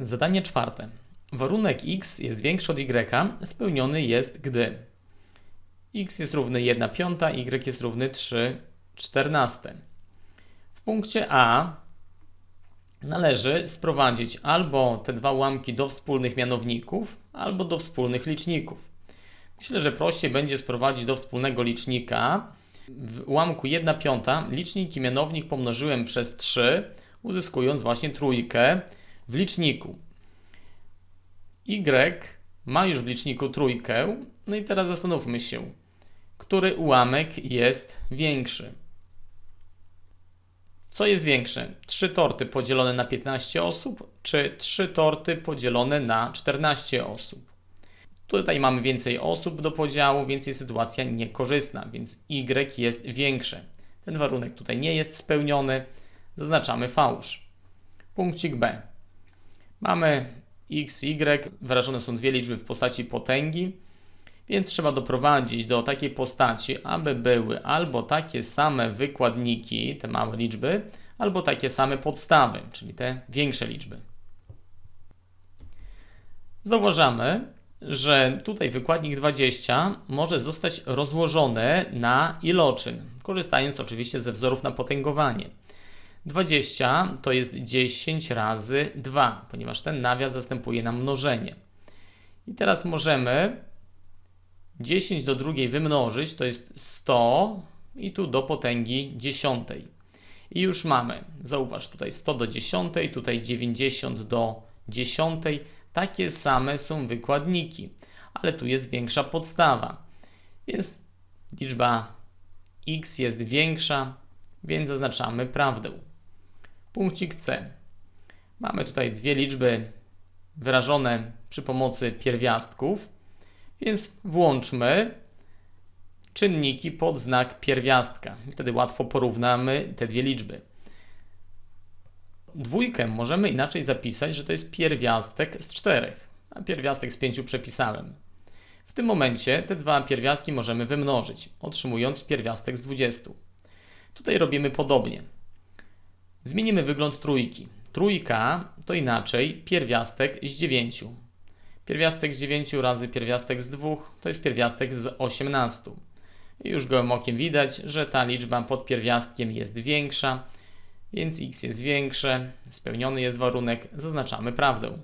Zadanie czwarte. Warunek x jest większy od y spełniony jest, gdy x jest równy 1 piąta, y jest równy 3 czternaste. W punkcie A należy sprowadzić albo te dwa ułamki do wspólnych mianowników, albo do wspólnych liczników. Myślę, że prościej będzie sprowadzić do wspólnego licznika. W ułamku 1 piąta licznik i mianownik pomnożyłem przez 3, uzyskując właśnie trójkę w liczniku. Y ma już w liczniku trójkę. No i teraz zastanówmy się, który ułamek jest większy. Co jest większe? 3 torty podzielone na 15 osób, czy 3 torty podzielone na 14 osób? Tutaj mamy więcej osób do podziału, więc jest sytuacja niekorzystna, więc Y jest większe. Ten warunek tutaj nie jest spełniony, zaznaczamy fałsz. Punkcik B. Mamy x, y, wyrażone są dwie liczby w postaci potęgi, więc trzeba doprowadzić do takiej postaci, aby były albo takie same wykładniki, te małe liczby, albo takie same podstawy, czyli te większe liczby. Zauważamy, że tutaj wykładnik 20 może zostać rozłożony na iloczyn, korzystając oczywiście ze wzorów na potęgowanie. 20 to jest 10 razy 2, ponieważ ten nawias zastępuje nam mnożenie. I teraz możemy 10 do drugiej wymnożyć, to jest 100 i tu do potęgi dziesiątej. I już mamy, zauważ, tutaj 100 do dziesiątej, tutaj 90 do dziesiątej. Takie same są wykładniki, ale tu jest większa podstawa. Więc liczba x jest większa, więc zaznaczamy prawdę. Punkcik C. Mamy tutaj dwie liczby wyrażone przy pomocy pierwiastków, więc włączmy czynniki pod znak pierwiastka. Wtedy łatwo porównamy te dwie liczby. Dwójkę możemy inaczej zapisać, że to jest pierwiastek z czterech, a pierwiastek z pięciu przepisałem. W tym momencie te dwa pierwiastki możemy wymnożyć, otrzymując pierwiastek z 20. Tutaj robimy podobnie. Zmienimy wygląd trójki. Trójka to inaczej pierwiastek z 9. Pierwiastek z 9 razy pierwiastek z 2 to jest pierwiastek z 18. I już gołym okiem widać, że ta liczba pod pierwiastkiem jest większa, więc x jest większe, spełniony jest warunek, zaznaczamy prawdę.